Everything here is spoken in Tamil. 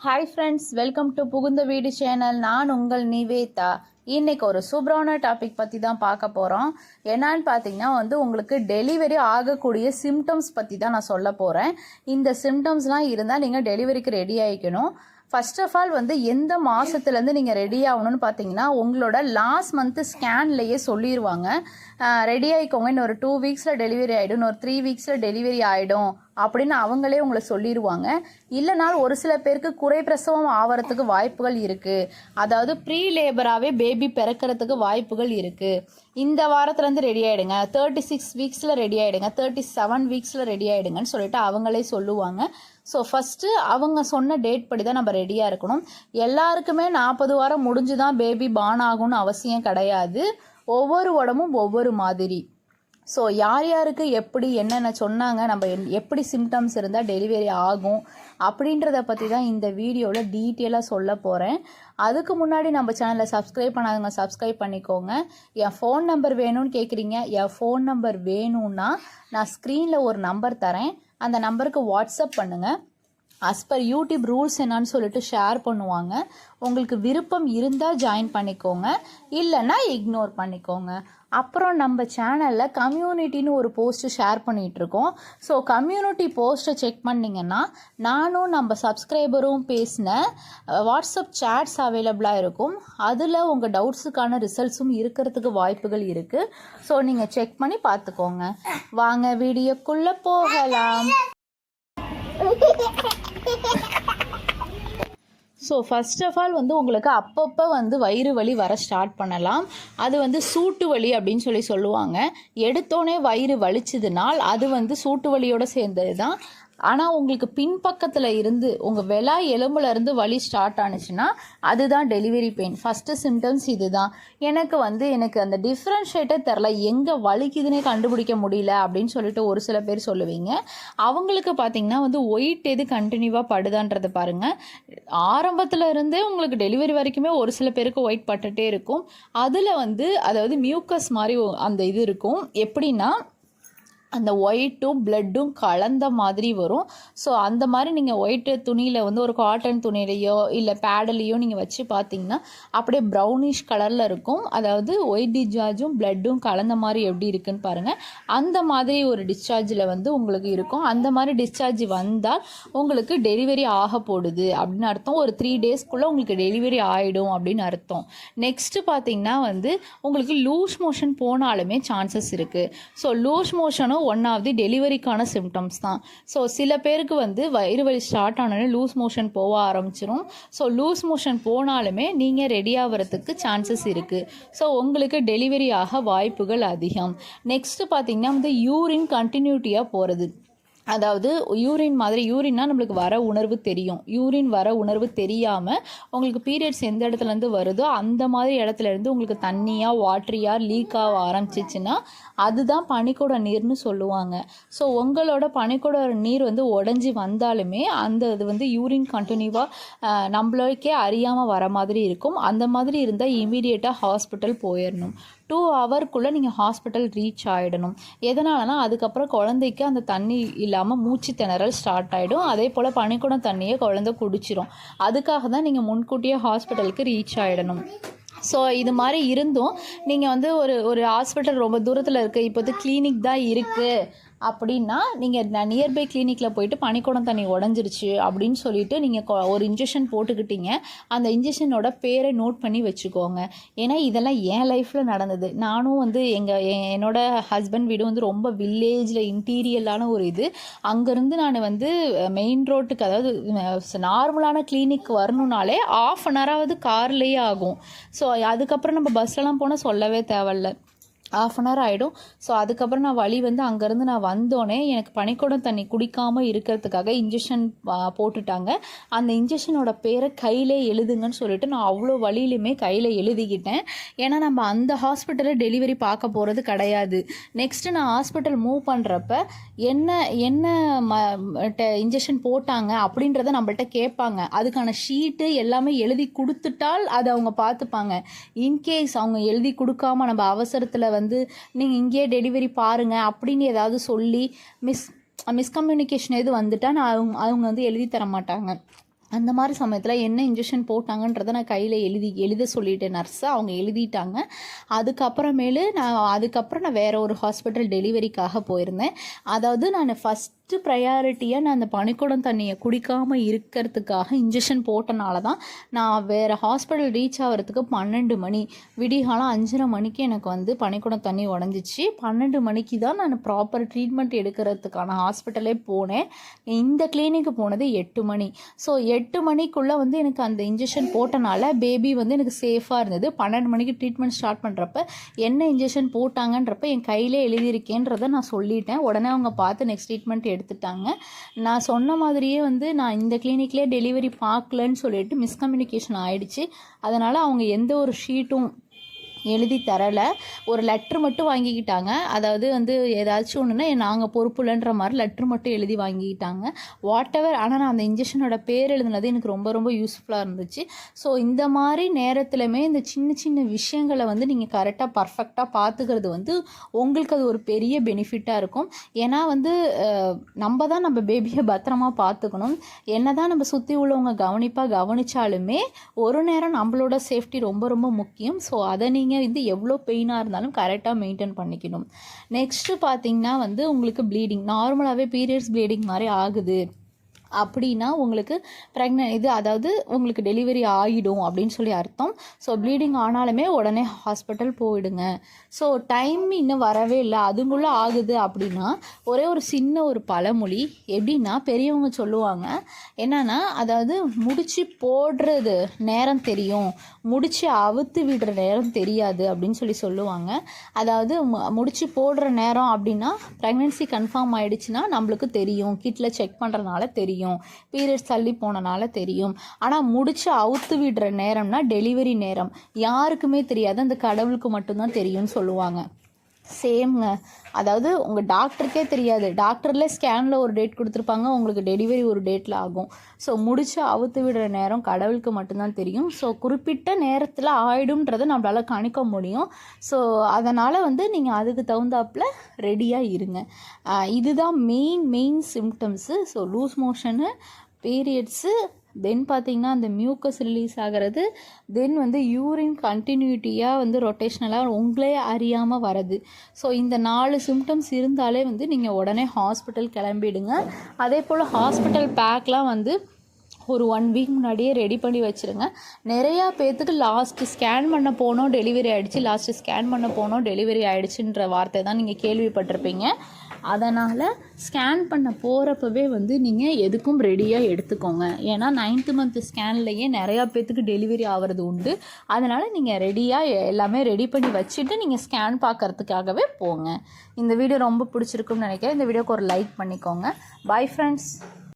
ஹாய் ஃப்ரெண்ட்ஸ் வெல்கம் டு புகுந்த வீடு சேனல் நான் உங்கள் நிவேதா. இன்னைக்கு ஒரு சூப்பரான டாபிக் பற்றி தான் பார்க்க போகிறோம் என்னன்னு பார்த்தீங்கன்னா வந்து உங்களுக்கு டெலிவரி ஆகக்கூடிய சிம்டம்ஸ் பற்றி தான் நான் சொல்ல போகிறேன் இந்த சிம்டம்ஸ்லாம் இருந்தால் நீங்கள் டெலிவரிக்கு ரெடி ஆகிக்கணும் ஃபர்ஸ்ட் ஆஃப் ஆல் வந்து எந்த மாதத்துலேருந்து நீங்கள் ரெடி ஆகணும்னு பார்த்தீங்கன்னா உங்களோட லாஸ்ட் மந்த்து ஸ்கேன்லேயே சொல்லிடுவாங்க ரெடி ஆகிக்கோங்க இன்னும் ஒரு டூ வீக்ஸில் டெலிவரி ஆகிடும் இன்னும் ஒரு த்ரீ வீக்ஸில் டெலிவரி ஆகிடும் அப்படின்னு அவங்களே உங்களை சொல்லிடுவாங்க இல்லைனாலும் ஒரு சில பேருக்கு குறை பிரசவம் ஆகிறதுக்கு வாய்ப்புகள் இருக்குது அதாவது ப்ரீ லேபராகவே பேபி பிறக்கிறதுக்கு வாய்ப்புகள் இருக்குது இந்த வாரத்துலேருந்து ரெடி ஆகிடுங்க தேர்ட்டி சிக்ஸ் வீக்ஸில் ரெடி ஆகிடுங்க தேர்ட்டி செவன் வீக்ஸில் ரெடி ஆகிடுங்கன்னு சொல்லிட்டு அவங்களே சொல்லுவாங்க. ஸோ ஃபஸ்ட்டு அவங்க சொன்ன டேட் படி தான் நம்ம ரெடியாக இருக்கணும். எல்லாருக்குமே நாற்பது வாரம் முடிஞ்சு தான் பேபி பான் ஆகும்னு அவசியம் கிடையாது. ஒவ்வொரு உடம்பும் ஒவ்வொரு மாதிரி. ஸோ யார் யாருக்கு எப்படி என்னென்ன சொன்னாங்க நம்ம என்- எப்படி சிம்டம்ஸ் இருந்தால் டெலிவரி ஆகும் அப்படின்றத பற்றி தான் இந்த வீடியோவில் டீட்டெயிலாக சொல்ல போகிறேன் அதுக்கு முன்னாடி நம்ம சேனலை சப்ஸ்கிரைப் பண்ணாதவங்க சப்ஸ்கிரைப் பண்ணிக்கோங்க. என் ஃபோன் நம்பர் வேணும்னு கேட்குறீங்க என் ஃபோன் நம்பர் வேணும்னா நான் ஸ்க்ரீனில் ஒரு நம்பர் தரேன். அந்த நம்பருக்கு வாட்ஸ்அப் பண்ணுங்கள் அஸ் பர் யூடியூப் ரூல்ஸ் என்னான்னு சொல்லிட்டு ஷேர் பண்ணுவாங்க. உங்களுக்கு விருப்பம் இருந்தால் ஜாயின் பண்ணிக்கோங்க. இல்லைன்னா இக்னோர் பண்ணிக்கோங்க. அப்புறம் நம்ம சேனலில் கம்யூனிட்டின்னு ஒரு போஸ்ட்டு ஷேர் பண்ணிகிட்ருக்கோம் ஸோ கம்யூனிட்டி போஸ்ட்டை செக் பண்ணிங்கன்னா நானும் நம்ம சப்ஸ்கிரைபரும் பேசின வாட்ஸ்அப் சேட்ஸ் அவைலபிளாக இருக்கும். அதில் உங்கள் டவுட்ஸுக்கான ரிசல்ட்ஸும் இருக்கிறதுக்கு வாய்ப்புகள் இருக்குது ஸோ நீங்கள் செக் பண்ணி பார்த்துக்கோங்க. வாங்க வீடியோக்குள்ளே போகலாம். ஸோ ஃபர்ஸ்ட் ஆஃப் ஆல் வந்து உங்களுக்கு அப்பப்போ வந்து வயிறு வலி வர ஸ்டார்ட் பண்ணலாம். அது வந்து சூட்டு வலி அப்படின்னு சொல்லி சொல்லுவாங்க. எடுத்தோடனே வயிறு வலிச்சதுனால் அது வந்து சூட்டு வலியோட சேர்ந்தது தான் ஆனால் உங்களுக்கு பின்பக்கத்தில் இருந்து உங்கள் வெலா எலும்புலேருந்து வலி ஸ்டார்ட் ஆனுச்சுன்னா அதுதான் டெலிவரி பெயின் ஃபஸ்ட்டு சிம்டம்ஸ் இது தான் எனக்கு வந்து எனக்கு அந்த டிஃப்ரென்ஷியேட்டே தெரில எங்கே வலிக்குதுன்னே கண்டுபிடிக்க முடியல அப்படின்னு சொல்லிட்டு ஒரு சில பேர் சொல்லுவீங்க. அவங்களுக்கு பார்த்தீங்கன்னா வந்து ஒயிட் எது கண்டினியூவாக படுதான்றதை பாருங்கள் ஆரம்பத்தில் இருந்தே உங்களுக்கு டெலிவரி வரைக்குமே ஒரு சில பேருக்கு ஒயிட் பட்டுட்டே இருக்கும். அதில் வந்து அதாவது மியூக்கஸ் மாதிரி அந்த இது இருக்கும். எப்படின்னா அந்த ஒயிட்டும் பிளட்டும் கலந்த மாதிரி வரும். ஸோ அந்த மாதிரி நீங்கள் ஒயிட்டு துணியில் வந்து ஒரு காட்டன் துணியிலையோ இல்லை பேடலையோ நீங்கள் வச்சு பார்த்தீங்கன்னா அப்படியே ப்ரௌனிஷ் கலரில் இருக்கும். அதாவது ஒயிட் டிஸ்சார்ஜும் பிளட்டும் கலந்த மாதிரி எப்படி இருக்குன்னு பாருங்கள் அந்த மாதிரி ஒரு டிஸ்சார்ஜில் வந்து உங்களுக்கு இருக்கும். அந்த மாதிரி டிஸ்சார்ஜ் வந்தால் உங்களுக்கு டெலிவரி ஆக போடுது அப்படின்னு அர்த்தம். ஒரு த்ரீ டேஸ்க்குள்ளே உங்களுக்கு டெலிவரி ஆகிடும் அப்படின்னு அர்த்தம். நெக்ஸ்ட்டு பார்த்தீங்கன்னா வந்து உங்களுக்கு லூஸ் மோஷன் போனாலுமே சான்சஸ் இருக்குது ஸோ லூஸ் மோஷனும் ஒன் ஆஃப் தி டெலிவரிக்கான சிம்டம்ஸ் தான். ஸோ சில பேருக்கு வந்து வயிறு வலி ஸ்டார்ட் ஆனோடனே லூஸ் மோஷன் போக ஆரம்பிச்சிடும் ஸோ லூஸ் மோஷன் போனாலுமே நீங்கள் ரெடி ஆகிறதுக்கு சான்சஸ் இருக்குது ஸோ உங்களுக்கு டெலிவரி ஆக வாய்ப்புகள் அதிகம். நெக்ஸ்ட்டு பார்த்தீங்கன்னா வந்து யூரின் கண்டினியூட்டியாக போகிறது அதாவது யூரின் மாதிரி யூரின்னா நம்மளுக்கு வர உணர்வு தெரியும். யூரின் வர உணர்வு தெரியாமல் உங்களுக்கு பீரியட்ஸ் எந்த இடத்துலேருந்து வருதோ அந்த மாதிரி இடத்துல இருந்து உங்களுக்கு தண்ணியாக வாட்ரியாக லீக் ஆக ஆரம்பிச்சிச்சுன்னா அதுதான் பனிக்கூட நீர்னு சொல்லுவாங்க. ஸோ உங்களோட பனிக்கூட நீர் வந்து உடஞ்சி வந்தாலுமே அந்த இது வந்து யூரின் கண்டினியூவாக நம்மளுக்கே அறியாமல் வர மாதிரி இருக்கும். அந்த மாதிரி இருந்தால் இமீடியட்டாக ஹாஸ்பிட்டல் போயிடணும் டூ ஹவர்க்குள்ளே நீங்கள் ஹாஸ்பிட்டல் ரீச் ஆகிடணும் எதனாலனா அதுக்கப்புறம் குழந்தைக்கு அந்த தண்ணி இல்லை இல்லாமல் மூச்சு திணறல் ஸ்டார்ட் ஆகிடும் அதே போல் பனிக்குடம் தண்ணியை குழந்தை குடிச்சிரும். அதுக்காக தான் நீங்கள் முன்கூட்டியே ஹாஸ்பிட்டலுக்கு ரீச் ஆகிடணும் ஸோ இது மாதிரி இருந்தும் நீங்கள் வந்து ஒரு ஒரு ஹாஸ்பிட்டல் ரொம்ப தூரத்தில் இருக்குது இப்போ வந்து கிளினிக் தான் இருக்குது அப்படின்னா நீங்கள் நியர்பை கிளினிக்கில் போயிட்டு பனிக்கூடம் தண்ணி உடஞ்சிருச்சு அப்படின்னு சொல்லிட்டு நீங்கள் ஒரு இன்ஜெக்ஷன் போட்டுக்கிட்டீங்க. அந்த இன்ஜெக்ஷனோட பேரை நோட் பண்ணி வச்சுக்கோங்க. ஏன்னா இதெல்லாம் என் லைஃப்பில் நடந்தது. நானும் வந்து எங்கள் என்னோட ஹஸ்பண்ட் வீடு வந்து ரொம்ப வில்லேஜில் இன்டீரியலான ஒரு இது. அங்கேருந்து நான் வந்து மெயின் ரோட்டுக்கு அதாவது நார்மலான கிளினிக் வரணுனாலே ஆஃப் அன் ஹவராவது கார்லேயே ஆகும். ஸோ அதுக்கப்புறம் நம்ம பஸ்லலாம் போனால் சொல்லவே தேவையில்ல. ஆஃப் அன் ஹவர் ஆகிடும் ஸோ அதுக்கப்புறம் நான் வழி வந்து அங்கேருந்து நான் வந்தோடனே எனக்கு பனிக்கூடம் தண்ணி குடிக்காமல் இருக்கிறதுக்காக இன்ஜெக்ஷன் போட்டுட்டாங்க. அந்த இன்ஜெக்ஷனோட பேரை கையிலே எழுதுங்கன்னு சொல்லிட்டு நான் அவ்வளோ வழியிலுமே கையில் எழுதிக்கிட்டேன். ஏன்னா நம்ம அந்த ஹாஸ்பிட்டலில் டெலிவரி பார்க்க போகிறது கிடையாது. நெக்ஸ்ட்டு நான் ஹாஸ்பிட்டல் மூவ் பண்ணுறப்ப என்ன என்ன ம இன்ஜெக்ஷன் போட்டாங்க அப்படின்றத நம்மள்கிட்ட கேட்பாங்க. அதுக்கான ஷீட்டு எல்லாமே எழுதி கொடுத்துட்டால் அதை அவங்க பார்த்துப்பாங்க. இன்கேஸ் அவங்க எழுதி கொடுக்காம நம்ம அவசரத்தில் வந்து நீங்கள் இங்கேயே டெலிவரி பாருங்கள் அப்படின்னு ஏதாவது சொல்லி மிஸ் மிஸ்கம்யூனிகேஷன் எது வந்துட்டால் நான் அவங்க அவங்க வந்து எழுதி தர மாட்டாங்க. அந்த மாதிரி சமயத்தில் என்ன இன்ஜெக்ஷன் போட்டாங்கன்றதை நான் கையில் எழுதி எழுத சொல்லிட்டேன் நர்ஸை அவங்க எழுதிட்டாங்க. அதுக்கப்புறமேலு நான் அதுக்கப்புறம் நான் வேறு ஒரு ஹாஸ்பிட்டல் டெலிவரிக்காக போயிருந்தேன். அதாவது நான் ஃபஸ்ட் ஃபஸ்ட்டு ப்ரையாரிட்டியாக நான் அந்த பனிக்குடம் தண்ணியை குடிக்காமல் இருக்கிறதுக்காக இன்ஜெக்ஷன் போட்டனால தான் நான் வேறு ஹாஸ்பிட்டல் ரீச் ஆகிறதுக்கு பன்னெண்டு மணி விடிகாலம் அஞ்சரை மணிக்கு எனக்கு வந்து பனிக்குடம் தண்ணி உடஞ்சிச்சு. பன்னெண்டு மணிக்கு தான் நான் ப்ராப்பர் ட்ரீட்மெண்ட் எடுக்கிறதுக்கான ஹாஸ்பிட்டலே போனேன். இந்த கிளினிக்கு போனது எட்டு மணி. ஸோ எட்டு மணிக்குள்ளே வந்து எனக்கு அந்த இன்ஜெக்ஷன் போட்டனால பேபி வந்து எனக்கு சேஃபாக இருந்தது. பன்னெண்டு மணிக்கு ட்ரீட்மெண்ட் ஸ்டார்ட் பண்ணுறப்ப என்ன இன்ஜெக்ஷன் போட்டாங்கன்றப்ப என் கையிலே எழுதியிருக்கேன்றதை நான் சொல்லிட்டேன். உடனே அவங்க பார்த்து நெக்ஸ்ட் ட்ரீட்மெண்ட் எடுத்துட்டாங்க. நான் சொன்ன மாதிரியே வந்து நான் இந்த கிளினிக்லேயே டெலிவரி பார்க்கலன்னு சொல்லிட்டு மிஸ்கம்யூனிகேஷன் ஆகிடுச்சு அதனால் அவங்க எந்த ஒரு ஷீட்டும் எழுதி தரலை. ஒரு லெட்ரு மட்டும் வாங்கிக்கிட்டாங்க. அதாவது வந்து ஏதாச்சும் ஒன்றுனா நாங்கள் பொறுப்புலன்ற மாதிரி லெட்ரு மட்டும் எழுதி வாங்கிக்கிட்டாங்க. வாட் எவர் ஆனால் நான் அந்த இன்ஜெக்ஷனோட பேர் எழுதுனது எனக்கு ரொம்ப ரொம்ப யூஸ்ஃபுல்லாக இருந்துச்சு. ஸோ இந்த மாதிரி நேரத்துலையுமே இந்த சின்ன சின்ன விஷயங்களை வந்து நீங்கள் கரெக்டாக பர்ஃபெக்டாக பார்த்துக்கிறது வந்து உங்களுக்கு அது ஒரு பெரிய பெனிஃபிட்டாக இருக்கும். ஏன்னா வந்து நம்ம தான் நம்ம பேபியை பத்திரமா பார்த்துக்கணும். என்ன தான் நம்ம சுற்றி உள்ளவங்க கவனிப்பாக கவனித்தாலுமே ஒரு நேரம் நம்மளோட சேஃப்டி ரொம்ப ரொம்ப முக்கியம். ஸோ அதை நீங்கள் வந்து எவ்வளோ பெயினாக இருந்தாலும் கரெக்டாக மெயின்டைன் பண்ணிக்கணும். நெக்ஸ்ட்டு பார்த்தீங்கன்னா வந்து உங்களுக்கு ப்ளீடிங் நார்மலாகவே பீரியட்ஸ் ப்ளீடிங் மாதிரி ஆகுது. அப்படின்னா உங்களுக்கு ப்ரெக்னென்ட் இது அதாவது உங்களுக்கு டெலிவரி ஆகிடும் அப்படின்னு சொல்லி அர்த்தம். ஸோ ப்ளீடிங் ஆனாலுமே உடனே ஹாஸ்பிட்டல் போயிடுங்க. ஸோ டைம் இன்னும் வரவே இல்லை. அதுக்குள்ளே ஆகுது அப்படின்னா ஒரே ஒரு சின்ன ஒரு பழமொழி. எப்படின்னா பெரியவங்க சொல்லுவாங்க என்னன்னா அதாவது முடிச்சு போடுறது நேரம் தெரியும். முடிச்சு அவுத்து விடுற நேரம் தெரியாது அப்படின்னு சொல்லி சொல்லுவாங்க. அதாவது முடிச்சு போடுற நேரம் அப்படின்னா ப்ரெக்னென்சி கன்ஃபார்ம் ஆகிடுச்சுன்னா நம்மளுக்கு தெரியும். கிட்டில் செக் பண்ணுறனால தெரியும். பீரியட்ஸ் தள்ளி போனனால தெரியும். ஆனால் முடிச்சு அவுத்து விடுற நேரம்னா டெலிவரி நேரம். யாருக்குமே தெரியாது. அந்த கடவுளுக்கு மட்டும்தான் தெரியும்னு சொல்லுவாங்க. சேம்ங்க. அதாவது உங்கள் டாக்டருக்கே தெரியாது. டாக்டரில் ஸ்கேனில் ஒரு டேட் கொடுத்துருப்பாங்க. உங்களுக்கு டெலிவரி ஒரு டேட்டில் ஆகும். ஸோ முடிச்சு அவுத்து விடுற நேரம் கடவுளுக்கு மட்டும்தான் தெரியும். ஸோ குறிப்பிட்ட நேரத்தில் ஆயிடும்ன்றதை நம்மளால் கணிக்க முடியும். ஸோ அதனால் வந்து நீங்கள் அதுக்கு தகுந்தாப்புல ரெடியாக இருங்க. இதுதான் main main symptoms so loose motion periods then பார்த்தீங்கன்னா அந்த மியூக்கஸ் ரிலீஸ் ஆகிறது தென் வந்து யூரின் கண்டினியூட்டியாக வந்து ரொட்டேஷ்னலாக உங்களே அறியாமல் வரது ஸோ இந்த நாலு சிம்டம்ஸ் இருந்தாலே வந்து நீங்கள் உடனே ஹாஸ்பிட்டல் கிளம்பிடுங்க. அதே போல் ஹாஸ்பிட்டல் பேக்லாம் வந்து ஒரு ஒன் வீக் முன்னாடியே ரெடி பண்ணி வச்சுருங்க. நிறையா பேர்த்துக்கு லாஸ்ட்டு ஸ்கேன் பண்ண போனோம் டெலிவரி ஆகிடுச்சு லாஸ்ட்டு ஸ்கேன் பண்ண போனோம் டெலிவரி ஆகிடுச்சுன்ற வார்த்தை தான் நீங்கள் கேள்விப்பட்டிருப்பீங்க. அதனால் ஸ்கேன் பண்ண போகிறப்பவே வந்து நீங்கள் எதுக்கும் ரெடியாக எடுத்துக்கோங்க. ஏன்னா நைன்த்து மந்த்து ஸ்கேன்லேயே நிறையா பேர்த்துக்கு டெலிவரி ஆகிறது உண்டு. அதனால் நீங்கள் ரெடியாக எல்லாமே ரெடி பண்ணி வச்சுட்டு நீங்கள் ஸ்கேன் பார்க்கறதுக்காகவே போங்க. இந்த வீடியோ ரொம்ப பிடிச்சிருக்குன்னு நினைக்கிறேன். இந்த வீடியோக்கு ஒரு லைக் பண்ணிக்கோங்க. Bye friends